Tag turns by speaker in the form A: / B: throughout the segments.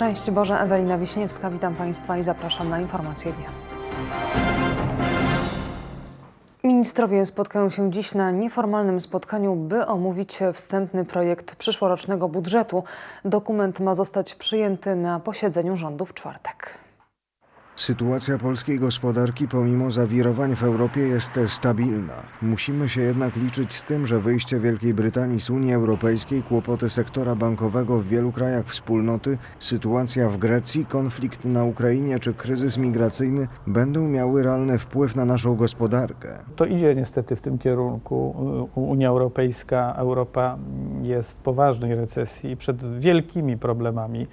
A: Szczęść Boże, Ewelina Wiśniewska, witam Państwa i zapraszam na informacje dnia. Ministrowie spotkają się dziś na nieformalnym spotkaniu, by omówić wstępny projekt przyszłorocznego budżetu. Dokument ma zostać przyjęty na posiedzeniu rządu w czwartek.
B: Sytuacja polskiej gospodarki pomimo zawirowań w Europie jest stabilna. Musimy się jednak liczyć z tym, że wyjście Wielkiej Brytanii z Unii Europejskiej, kłopoty sektora bankowego w wielu krajach wspólnoty, sytuacja w Grecji, konflikt na Ukrainie czy kryzys migracyjny będą miały realny wpływ na naszą gospodarkę.
C: To idzie niestety w tym kierunku. Unia Europejska, Europa jest w poważnej recesji przed wielkimi problemami,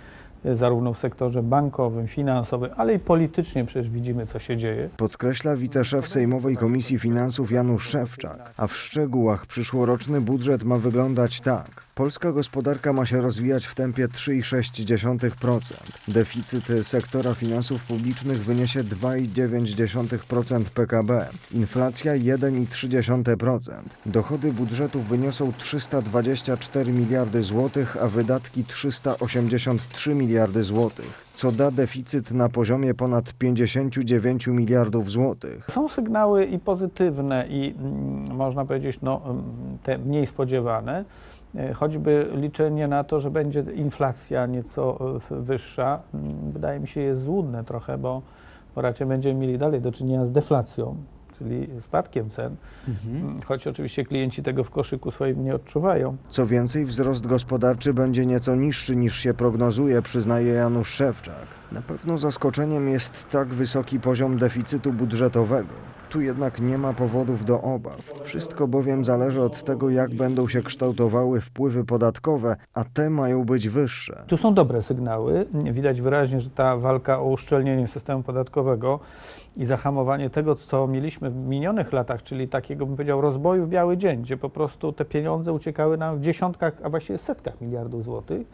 C: zarówno w sektorze bankowym, finansowym, ale i politycznie przecież widzimy, co się dzieje.
B: Podkreśla wiceszef Sejmowej Komisji Finansów Janusz Szewczak, a w szczegółach przyszłoroczny budżet ma wyglądać tak. Polska gospodarka ma się rozwijać w tempie 3,6%. Deficyt sektora finansów publicznych wyniesie 2,9% PKB. Inflacja 1,3%. Dochody budżetu wyniosą 324 miliardy złotych, a wydatki 383 miliardy złotych, co da deficyt na poziomie ponad 59 miliardów złotych.
C: Są sygnały i pozytywne, i mm, można powiedzieć, no, mm, te mniej spodziewane. E, Choćby liczenie na to, że będzie inflacja nieco e, wyższa, mm, wydaje mi się jest złudne trochę, bo raczej będziemy mieli dalej do czynienia z deflacją, czyli spadkiem cen, Mm, choć oczywiście klienci tego w koszyku swoim nie odczuwają.
B: Co więcej, wzrost gospodarczy będzie nieco niższy niż się prognozuje, przyznaje Janusz Szewczak. Na pewno zaskoczeniem jest tak wysoki poziom deficytu budżetowego. Tu jednak nie ma powodów do obaw. Wszystko bowiem zależy od tego, jak będą się kształtowały wpływy podatkowe, a te mają być wyższe.
C: Tu są dobre sygnały. Widać wyraźnie, że ta walka o uszczelnienie systemu podatkowego i zahamowanie tego, co mieliśmy w minionych latach, czyli takiego, bym powiedział, rozboju w biały dzień, gdzie po prostu te pieniądze uciekały nam w dziesiątkach, a właściwie setkach miliardów złotych.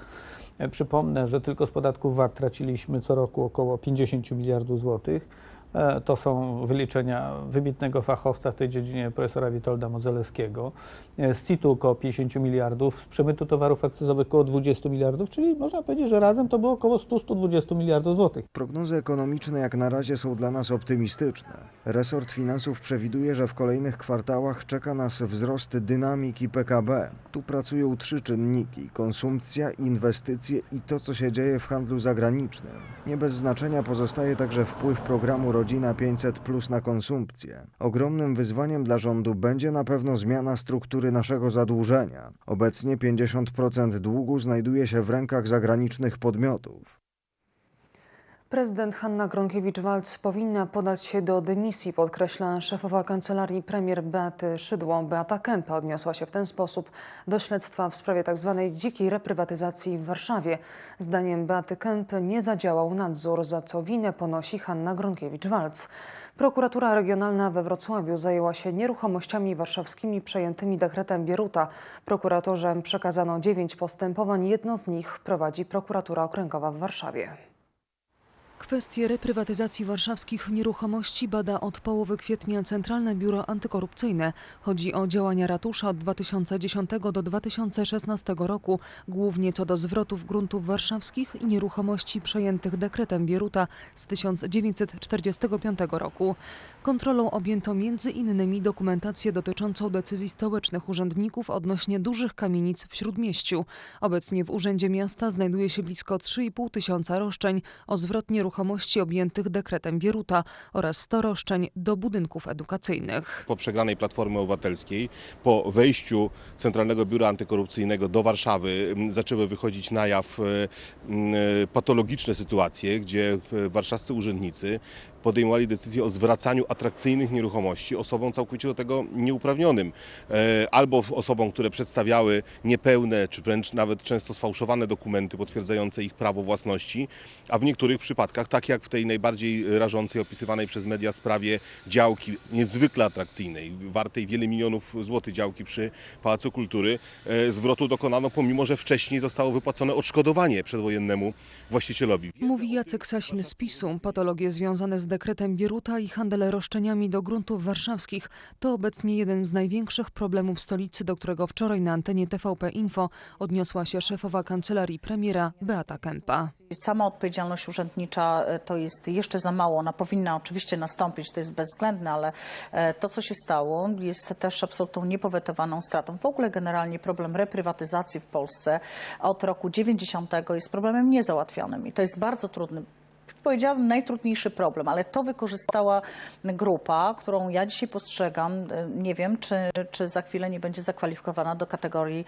C: E, Przypomnę, że tylko z podatków VAT traciliśmy co roku około 50 miliardów złotych. E, To są wyliczenia wybitnego fachowca w tej dziedzinie, profesora Witolda Modzelewskiego. E, Z CIT-u około 50 miliardów, z przemytu towarów akcyzowych około 20 miliardów, czyli można powiedzieć, że razem to było około 100-120 miliardów złotych.
B: Prognozy ekonomiczne jak na razie są dla nas optymistyczne. Resort finansów przewiduje, że w kolejnych kwartałach czeka nas wzrost dynamiki PKB. Tu pracują trzy czynniki: konsumpcja, inwestycje i to, co się dzieje w handlu zagranicznym. Nie bez znaczenia pozostaje także wpływ programu Rodzina 500 Plus na konsumpcję. Ogromnym wyzwaniem dla rządu będzie na pewno zmiana struktury naszego zadłużenia. Obecnie 50% długu znajduje się w rękach zagranicznych podmiotów.
A: Prezydent Hanna Gronkiewicz-Waltz powinna podać się do dymisji, podkreśla szefowa kancelarii premier Beaty Szydło. Beata Kempa odniosła się w ten sposób do śledztwa w sprawie tzw. dzikiej reprywatyzacji w Warszawie. Zdaniem Beaty Kempy nie zadziałał nadzór, za co winę ponosi Hanna Gronkiewicz-Waltz. Prokuratura Regionalna we Wrocławiu zajęła się nieruchomościami warszawskimi przejętymi dekretem Bieruta. Prokuratorze przekazano dziewięć postępowań, jedno z nich prowadzi prokuratura okręgowa w Warszawie.
D: Kwestie reprywatyzacji warszawskich nieruchomości bada od połowy kwietnia Centralne Biuro Antykorupcyjne. Chodzi o działania ratusza od 2010 do 2016 roku, głównie co do zwrotów gruntów warszawskich i nieruchomości przejętych dekretem Bieruta z 1945 roku. Kontrolą objęto innymi dokumentację dotyczącą decyzji stołecznych urzędników odnośnie dużych kamienic w Śródmieściu. Obecnie w Urzędzie Miasta znajduje się blisko 3,5 tysiąca roszczeń o zwrot nieruchomości objętych dekretem Bieruta oraz 100 roszczeń do budynków edukacyjnych.
E: po przegranej Platformy Obywatelskiej, po wejściu Centralnego Biura Antykorupcyjnego do Warszawy zaczęły wychodzić na jaw e, e, patologiczne sytuacje, gdzie e, warszawscy urzędnicy podejmowali decyzję o zwracaniu atrakcyjnych nieruchomości osobom całkowicie do tego nieuprawnionym. E, Albo osobom, które przedstawiały niepełne, czy wręcz nawet często sfałszowane dokumenty potwierdzające ich prawo własności, a w niektórych przypadkach, tak jak w tej najbardziej rażącej opisywanej przez media sprawie działki niezwykle atrakcyjnej, wartej wiele milionów złotych działki przy Pałacu Kultury, e, zwrotu dokonano pomimo, że wcześniej zostało wypłacone odszkodowanie przedwojennemu właścicielowi.
D: Mówi Jacek Sasin z PiSu. Patologie związane z dekretem Bieruta i handel roszczeniami do gruntów warszawskich to obecnie jeden z największych problemów stolicy, do którego wczoraj na antenie TVP Info odniosła się szefowa kancelarii premiera Beata Kempa.
F: Sama odpowiedzialność urzędnicza e, to jest jeszcze za mało. Ona powinna oczywiście nastąpić, to jest bezwzględne, ale e, to, co się stało, jest też absolutną niepowetowaną stratą. W ogóle generalnie problem reprywatyzacji w Polsce od roku 90 jest problemem niezałatwionym i to jest bardzo trudny powiedziałabym, najtrudniejszy problem, ale to wykorzystała grupa, którą ja dzisiaj postrzegam. e, Nie wiem, czy, czy za chwilę nie będzie zakwalifikowana do kategorii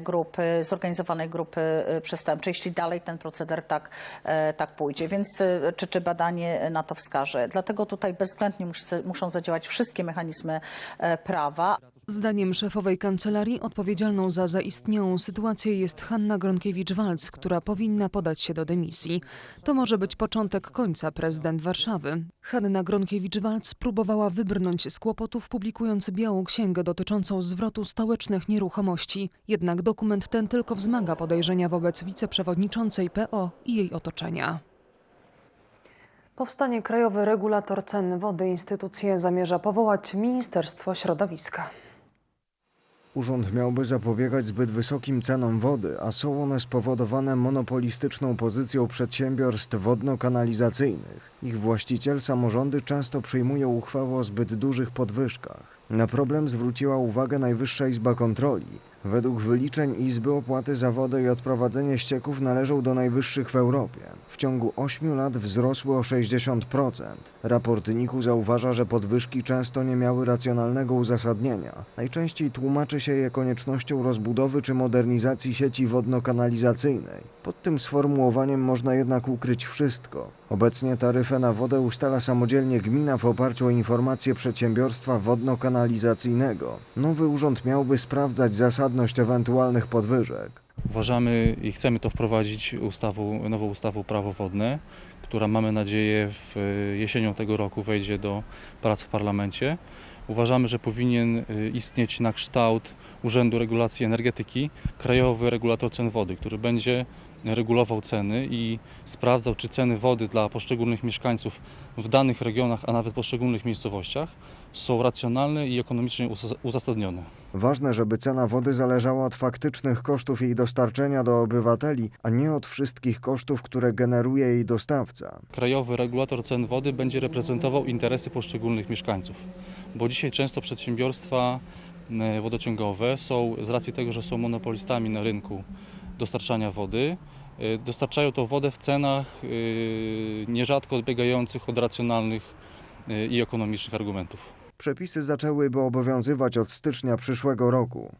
F: grupy, zorganizowanej grupy e, przestępczej, jeśli dalej ten proceder tak, e, tak pójdzie. Więc czy, czy badanie na to wskaże? Dlatego tutaj bezwzględnie muszą zadziałać wszystkie mechanizmy prawa,
D: Zdaniem szefowej kancelarii odpowiedzialną za zaistniałą sytuację jest Hanna Gronkiewicz-Walc, która powinna podać się do dymisji. To może być początek końca prezydent Warszawy. Hanna Gronkiewicz-Walc próbowała wybrnąć z kłopotów publikując białą księgę dotyczącą zwrotu stołecznych nieruchomości. Jednak dokument ten tylko wzmaga podejrzenia wobec wiceprzewodniczącej PO i jej otoczenia.
A: Powstanie Krajowy Regulator Cen Wody instytucję zamierza powołać Ministerstwo Środowiska.
B: Urząd miałby zapobiegać zbyt wysokim cenom wody, a są one spowodowane monopolistyczną pozycją przedsiębiorstw wodno-kanalizacyjnych. Ich właściciel, samorządy często przyjmują uchwały o zbyt dużych podwyżkach. Na problem zwróciła uwagę Najwyższa Izba Kontroli. Według wyliczeń Izby opłaty za wodę i odprowadzenie ścieków należą do najwyższych w Europie. W ciągu 8 lat wzrosły o 60%. Raport NIK-u zauważa, że podwyżki często nie miały racjonalnego uzasadnienia. Najczęściej tłumaczy się je koniecznością rozbudowy czy modernizacji sieci wodno-kanalizacyjnej. Pod tym sformułowaniem można jednak ukryć wszystko. Obecnie taryfę na wodę ustala samodzielnie gmina w oparciu o informacje przedsiębiorstwa wodno-kanalizacyjnego. Nowy urząd miałby sprawdzać zasadność ewentualnych podwyżek.
G: Uważamy i chcemy to wprowadzić ustawą, nową ustawą prawo wodne, która mamy nadzieję w y, jesienią tego roku wejdzie do prac w parlamencie. Uważamy, że powinien y, istnieć na kształt Urzędu Regulacji Energetyki krajowy regulator cen wody, który będzie regulował ceny i sprawdzał, czy ceny wody dla poszczególnych mieszkańców w danych regionach, a nawet poszczególnych miejscowościach są racjonalne i ekonomicznie uzas- uzasadnione.
B: Ważne, żeby cena wody zależała od faktycznych kosztów jej dostarczenia do obywateli, a nie od wszystkich kosztów, które generuje jej dostawca.
G: Krajowy regulator cen wody będzie reprezentował interesy poszczególnych mieszkańców, bo dzisiaj często przedsiębiorstwa wodociągowe są, z racji tego, że są monopolistami na rynku dostarczania wody, e, dostarczają tą wodę w cenach e, nierzadko odbiegających od racjonalnych e, i ekonomicznych argumentów.
B: Przepisy zaczęłyby obowiązywać od stycznia przyszłego roku.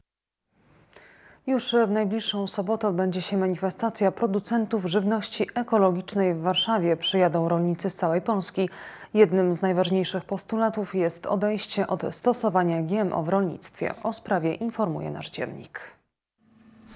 A: Już w najbliższą sobotę odbędzie się manifestacja producentów żywności ekologicznej w Warszawie. Przyjadą rolnicy z całej Polski. Jednym z najważniejszych postulatów jest odejście od stosowania GMO w rolnictwie. O sprawie informuje nasz dziennik.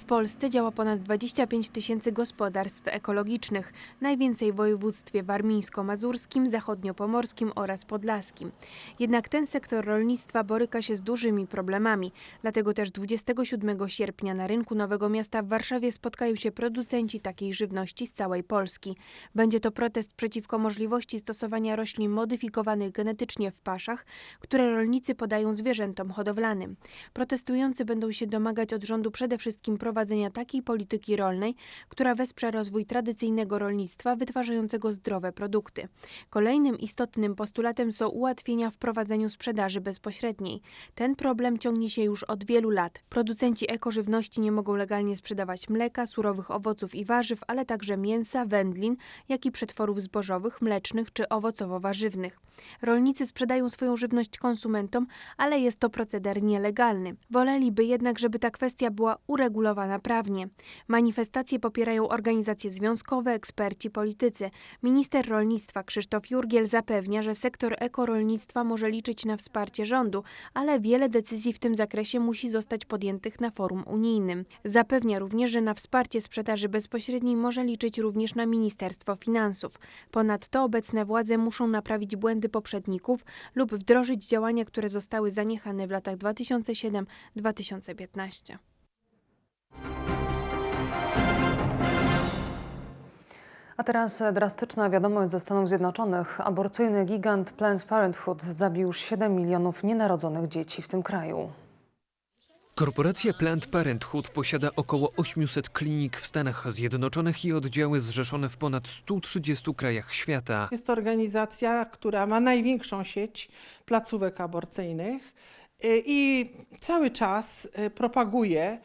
H: W Polsce działa ponad 25 tysięcy gospodarstw ekologicznych, najwięcej w województwie warmińsko-mazurskim, zachodniopomorskim oraz podlaskim. Jednak ten sektor rolnictwa boryka się z dużymi problemami, dlatego też 27 sierpnia na rynku Nowego Miasta w Warszawie spotkają się producenci takiej żywności z całej Polski. Będzie to protest przeciwko możliwości stosowania roślin modyfikowanych genetycznie w paszach, które rolnicy podają zwierzętom hodowlanym. Protestujący będą się domagać od rządu przede wszystkim prowadzenia takiej polityki rolnej, która wesprze rozwój tradycyjnego rolnictwa wytwarzającego zdrowe produkty. Kolejnym istotnym postulatem są ułatwienia w prowadzeniu sprzedaży bezpośredniej. Ten problem ciągnie się już od wielu lat. Producenci ekożywności nie mogą legalnie sprzedawać mleka, surowych owoców i warzyw, ale także mięsa, wędlin, jak i przetworów zbożowych, mlecznych czy owocowo-warzywnych. Rolnicy sprzedają swoją żywność konsumentom, ale jest to proceder nielegalny. Woleliby jednak, żeby ta kwestia była uregulowana prawnie. Manifestacje popierają organizacje związkowe, eksperci, politycy. Minister rolnictwa Krzysztof Jurgiel zapewnia, że sektor ekorolnictwa może liczyć na wsparcie rządu, ale wiele decyzji w tym zakresie musi zostać podjętych na forum unijnym. Zapewnia również, że na wsparcie sprzedaży bezpośredniej może liczyć również na Ministerstwo Finansów. Ponadto obecne władze muszą naprawić błędy poprzedników lub wdrożyć działania, które zostały zaniechane w latach 2007-2015.
A: A teraz drastyczna wiadomość ze Stanów Zjednoczonych. Aborcyjny gigant Planned Parenthood zabił 7 milionów nienarodzonych dzieci w tym kraju.
I: Korporacja Planned Parenthood posiada około 800 klinik w Stanach Zjednoczonych i oddziały zrzeszone w ponad 130 krajach świata.
J: Jest to organizacja, która ma największą sieć placówek aborcyjnych y, i cały czas y, propaguje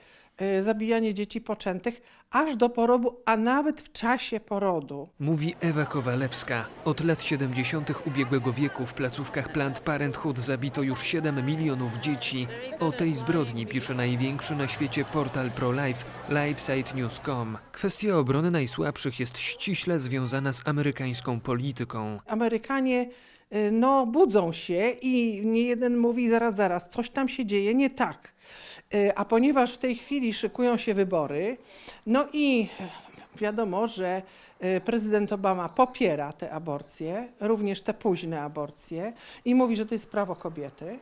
J: zabijanie dzieci poczętych aż do porodu, a nawet w czasie porodu.
I: Mówi Ewa Kowalewska. Od lat 70. ubiegłego wieku w placówkach Planned Parenthood zabito już 7 milionów dzieci. O tej zbrodni pisze największy na świecie portal pro-life LifeSiteNews.com. Kwestia obrony najsłabszych jest ściśle związana z amerykańską polityką.
J: Amerykanie y, no, budzą się i nie jeden mówi zaraz, zaraz, coś tam się dzieje nie tak. Y, A ponieważ w tej chwili szykują się wybory, no i wiadomo, że y, prezydent Obama popiera te aborcje, również te późne aborcje i mówi, że to jest prawo kobiety.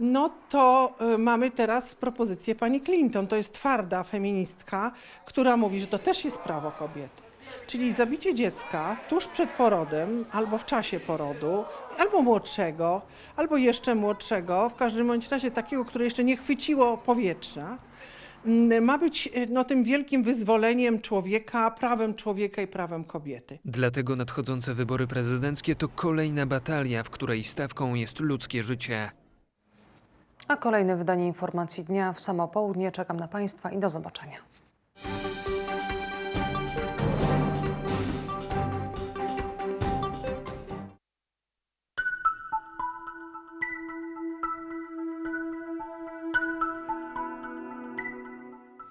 J: No to y, mamy teraz propozycję pani Clinton. To jest twarda feministka, która mówi, że to też jest prawo kobiety. Czyli zabicie dziecka tuż przed porodem, albo w czasie porodu, albo młodszego, albo jeszcze młodszego, w każdym bądź razie takiego, które jeszcze nie chwyciło powietrza, mm, ma być y, no, tym wielkim wyzwoleniem człowieka, prawem człowieka i prawem kobiety.
I: Dlatego nadchodzące wybory prezydenckie to kolejna batalia, w której stawką jest ludzkie życie.
A: A kolejne wydanie informacji dnia w samo południe. Czekam na Państwa i do zobaczenia.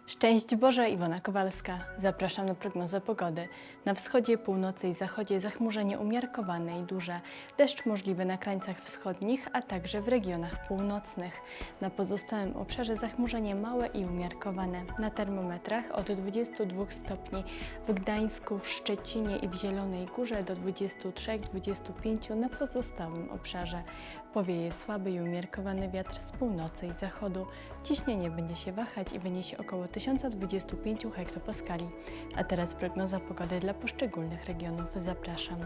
K: Szczęść Boże, Iwona Kowalska. Zapraszam na prognozę pogody. Na wschodzie, północy i zachodzie zachmurzenie umiarkowane i duże. Deszcz możliwy na krańcach wschodnich, a także w regionach północnych. Na pozostałym obszarze zachmurzenie małe i umiarkowane. Na termometrach od 22 stopni w Gdańsku, w Szczecinie i w Zielonej Górze do 23-25 na pozostałym obszarze. Powieje słaby i umiarkowany wiatr z północy i zachodu. Ciśnienie będzie się wahać i wyniesie około 1025 hektopaskali. A teraz prognoza pogody dla poszczególnych regionów. Zapraszam.